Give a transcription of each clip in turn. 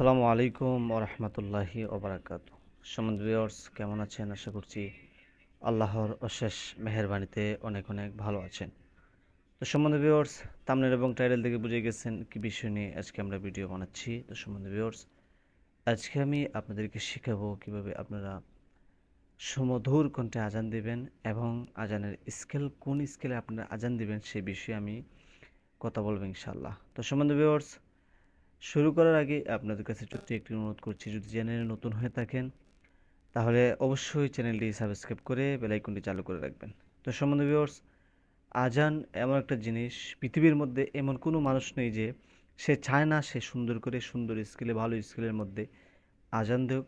আসসালামু আলাইকুম ওরহমতুল্লাহি ওবরাকাত। সম্বন্ধ ভিউয়ার্স কেমন আছেন? আশা করছি আল্লাহর অশেষ মেহেরবানিতে অনেক অনেক ভালো আছেন। তো সম্বন্ধ ভিউয়ার্স তামনের এবং টাইটেল থেকে বুঝে গেছেন কি বিষয় নিয়ে আজকে আমরা ভিডিও বানাচ্ছি। তো সম্বন্ধ ভিউয়ার্স আজকে আমি আপনাদেরকে শেখাবো কীভাবে আপনারা সুমধুর কণ্ঠে আজান দিবেন এবং আজানের স্কেল কোন স্কেলে আপনারা আজান দিবেন সেই বিষয়ে আমি কথা বলব ইনশাল্লাহ তো সম্বন্ধ ভিউয়ার্স শুরু করার আগে আপনাদের কাছে ছোট্ট একটি অনুরোধ করছি, যদি চ্যানেলে নতুন হয়ে থাকেন, তাহলে অবশ্যই চ্যানেলটি সাবস্ক্রাইব করে বেলাইকনটি চালু করে রাখবেন। তো সম্বন্ধে ভিউয়ার্স আজান এমন একটা জিনিস, পৃথিবীর মধ্যে এমন কোনো মানুষ নেই যে সে চায় না সে সুন্দর করে সুন্দর স্কিলে, ভালো স্কিলের মধ্যে আজান দেওক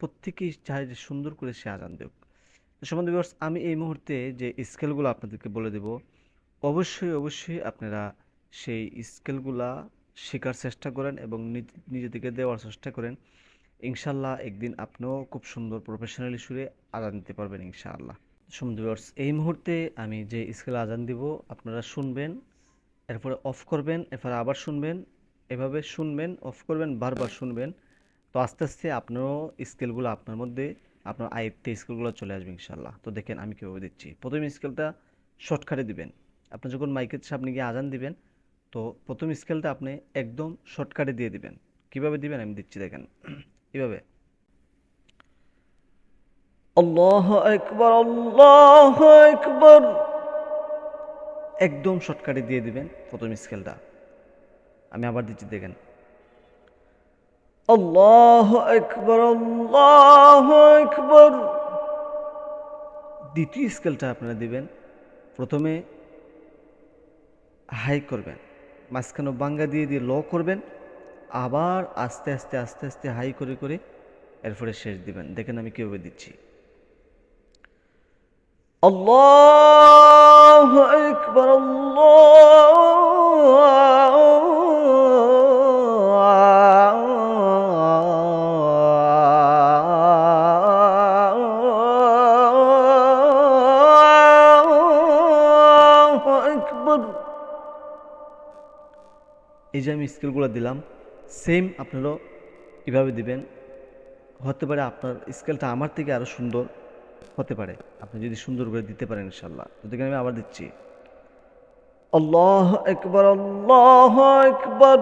প্রত্যেকেই চায় যে সুন্দর করে সে আজান দেওক তো সম্বন্ধে ভিউয়ার্স আমি এই মুহূর্তে যে স্কেলগুলো আপনাদেরকে বলে দেব, অবশ্যই অবশ্যই আপনারা সেই স্কেলগুলা শেখার চেষ্টা করেন এবং নিজ- নিজে থেকে দেওয়ার চেষ্টা করেন। ইনশাল্লাহ একদিন আপনিও খুব সুন্দর প্রফেশনালি সুরে আজান দিতে পারবেন ইনশাআল্লাহ। সুন্দর এই মুহূর্তে আমি যে স্কেলে আজান দিব, আপনারা শুনবেন, এরপরে অফ করবেন, এরপরে আবার শুনবেন, এভাবে শুনবেন অফ করবেন, বারবার শুনবেন। তো আস্তে আস্তে আপনারও স্কেলগুলো আপনার মধ্যে, আপনার আয়ত্তে স্কেলগুলো চলে আসবে ইনশাল্লাহ তো দেখেন আমি কীভাবে দিচ্ছি। প্রথম স্কেলটা শর্টকাটে দিবেন। আপনি যখন মাইকের সামনে গিয়ে আজান দিবেন তো প্রথম স্কেলটা আপনি একদম শর্টকাটে দিয়ে দিবেন। কীভাবে দিবেন আমি দিচ্ছি দেখেন। এভাবে। আল্লাহ একবার আল্লাহ একবার একদম শর্টকাটে দিয়ে দিবেন প্রথম স্কেলটা। আমি আবার দিচ্ছি দেখেন। আল্লাহ একবার আল্লাহ একবার দ্বিতীয় স্কেলটা আপনারা দিবেন। প্রথমে হাই করবেন। মাঝখানে বাঙ্গা দিয়ে দিয়ে ল করবেন, আবার আস্তে আস্তে আস্তে আস্তে হাই করে করে এরপরে শেষ দিবেন। দেখেন আমি কীভাবে দিচ্ছি। আল্লাহ একবার একবার এই যে আমি স্কেলগুলো দিলাম সেম আপনারাও কীভাবে দিবেন। হতে পারে আপনার স্কেলটা আমার থেকে আরও সুন্দর হতে পারে। আপনি যদি সুন্দর করে দিতে পারেন ইনশাল্লাহ যদি আমি আবার দিচ্ছি। আল্লাহ একবার আল্লাহ একবার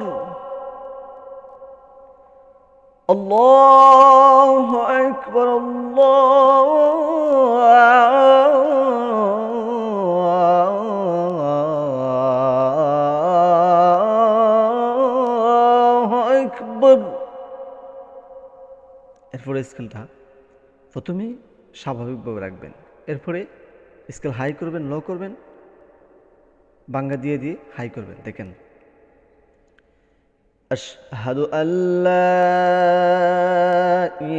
আল্লাহ একবার আল্লাহ একবার এরপরে স্কেলটা প্রথমে স্বাভাবিকভাবে রাখবেন। এরপরে স্কেল হাই করবেন, লো করবেন, বাঙ্গা দিয়ে দিয়ে হাই করবেন, দেখেন। আশহাদু আল্লাহ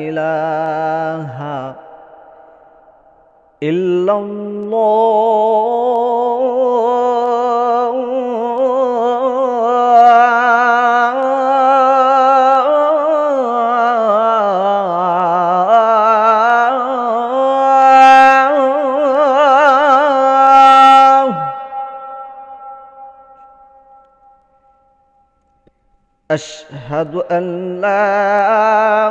ইলাহা ইল্লাল্লাহ। أشهد أن لا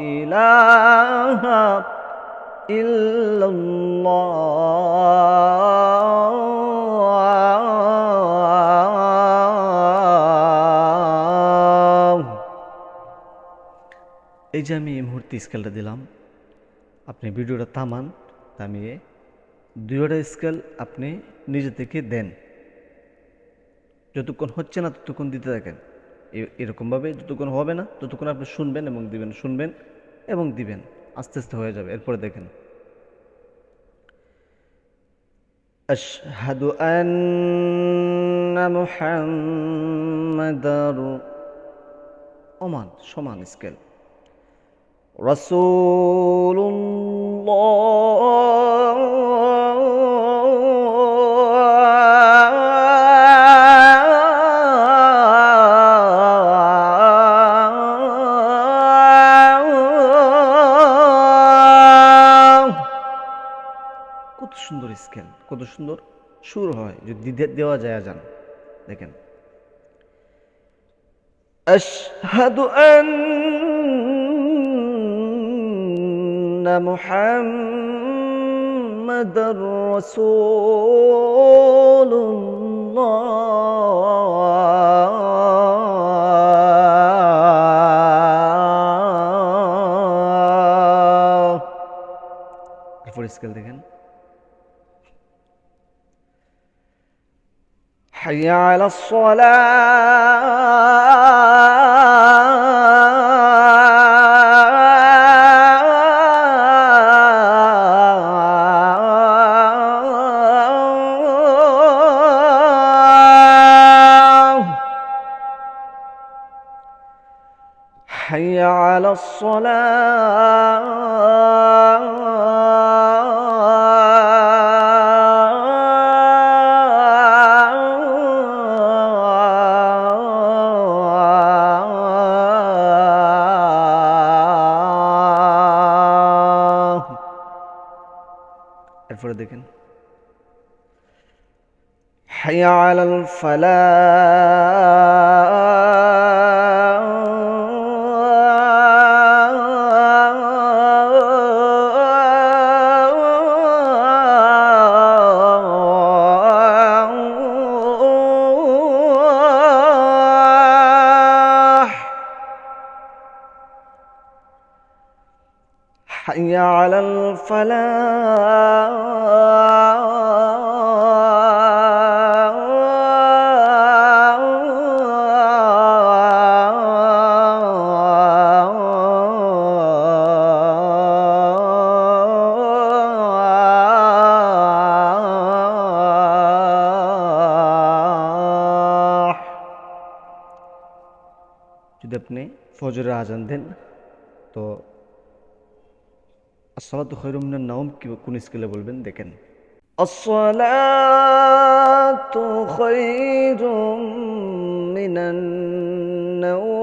إله إلا الله এই যে আমি এই মুহূর্তে স্কেলটা দিলাম আপনি ভিডিওটা থামান থামিয়ে দুইটা স্কেল আপনি নিজে থেকে দেন যতক্ষণ হচ্ছে না ততক্ষণ দিতে থাকেন এ- এরকমভাবে যতক্ষণ হবে না ততক্ষণ আপনি শুনবেন এবং দিবেন শুনবেন এবং দিবেন আস্তে আস্তে হয়ে যাবে এরপরে দেখেন أشهد أن محمد ওমান সমান স্কেল رسول الله কত সুন্দর সুন্দর স্কেল কত সুন্দর সুর হয় যদি দে- দেওয়া যায় আজান দেখেন أشهد أن محمد رسول الله এরপর স্কেল দেখেন حي على الصلاة على الصلاة এরপরে দেখেন حي على الفلاح حي على الفلاح যদি আপনি ফজরের আজান দেন তো আসসালাতু খৈরুম মিনান নাওম কি কোন স্কেলে বলবেন? দেখেন। আসসালাতু খৈরুম মিনান নাওম।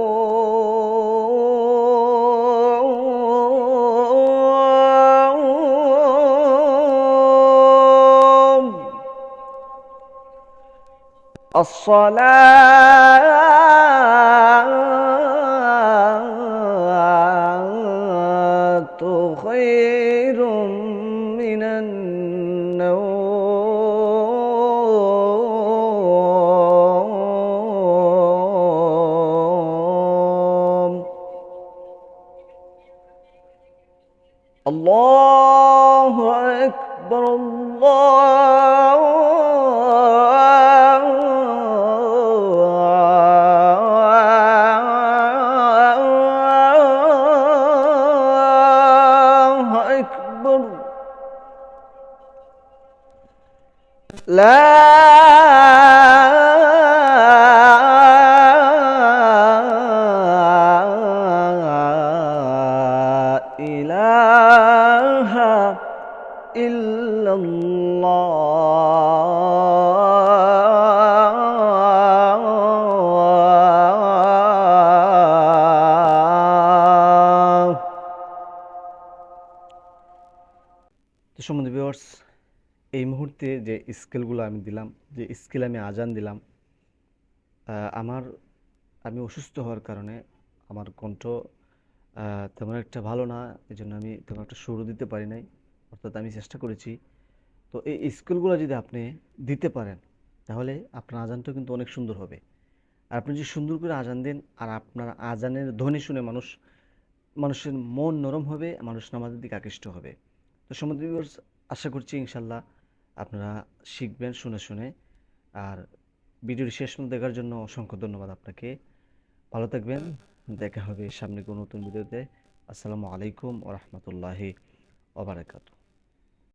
எல்லா ভিউয়ার্স এই মুহূর্তে যে স্কেলগুলো আমি দিলাম, যে স্কেল আমি আজান দিলাম আমার, আমি অসুস্থ হওয়ার কারণে আমার কণ্ঠ তেমন একটা ভালো না এই জন্য আমি তেমন একটা সুরও দিতে পারি নাই, অর্থাৎ আমি চেষ্টা করেছি। তো এই স্কেলগুলো যদি আপনি দিতে পারেন, তাহলে আপনার আজানটা কিন্তু অনেক সুন্দর হবে। আর আপনি যদি সুন্দর করে আজান দেন, আর আপনার আজানের ধ্বনি শুনে মানুষ, মানুষের মন নরম হবে, মানুষ নামাজের দিকে আকৃষ্ট হবে। তো সমুদ্র আশা করছি ইনশাল্লাহ আপনারা শিখবেন, শুনে শুনে। আর ভিডিওটি শেষ দেখার জন্য অসংখ্য ধন্যবাদ আপনাকে। ভালো থাকবেন। দেখা হবে সামনে কোনো নতুন ভিডিওতে। আসসালামু আলাইকুম ও ওবরাকাতু